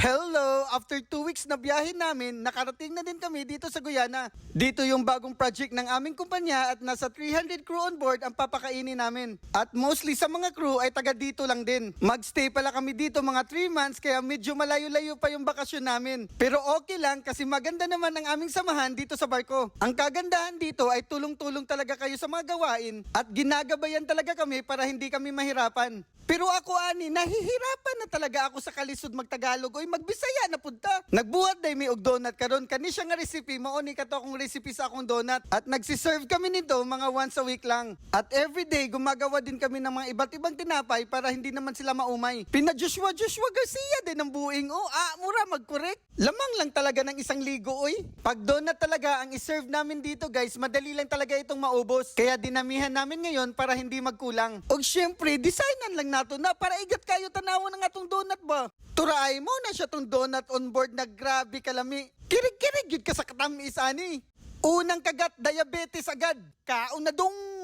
Hello! After two weeks na biyahe namin, nakarating na din kami dito sa Guyana. Dito yung bagong project ng aming kumpanya at nasa 300 crew on board ang papakainin namin. At mostly sa mga crew ay taga dito lang din. Magstay pala kami dito mga 3 months kaya medyo malayo-layo pa yung bakasyon namin. Pero okay lang kasi maganda naman ang aming samahan dito sa barko. Ang kagandahan dito ay tulong-tulong talaga kayo sa mga gawain at ginagabayan talaga kami para hindi kami mahirapan. Pero ako ani, nahihirapan na talaga ako sa kalisod magtagalog oy magbisaya na punta. Nagbuhat day mi og donut karon kani siya nga recipe mao ni kato akong recipe sa akong donut at nagsiserve kami nito mga once a week lang. At everyday gumagawa din kami ng mga iba't ibang tinapay para hindi naman sila maumay. Pina Joshua Joshua Garcia din ang buing oh, ah mura magkorek. Lamang lang talaga ng isang ligo oy. Pag donut talaga ang iserve namin dito guys, madali lang talaga itong maubos. Kaya dinamihan namin ngayon para hindi magkulang. Og syempre, designan lang nato na para igat kayo tanawan ng atong donut ba. Turaay mo na siya tong donut on board na grabe kalami. Kirig-kirig yun ka sa katamis ani. Unang kagat, diabetes agad. Kaon na dong.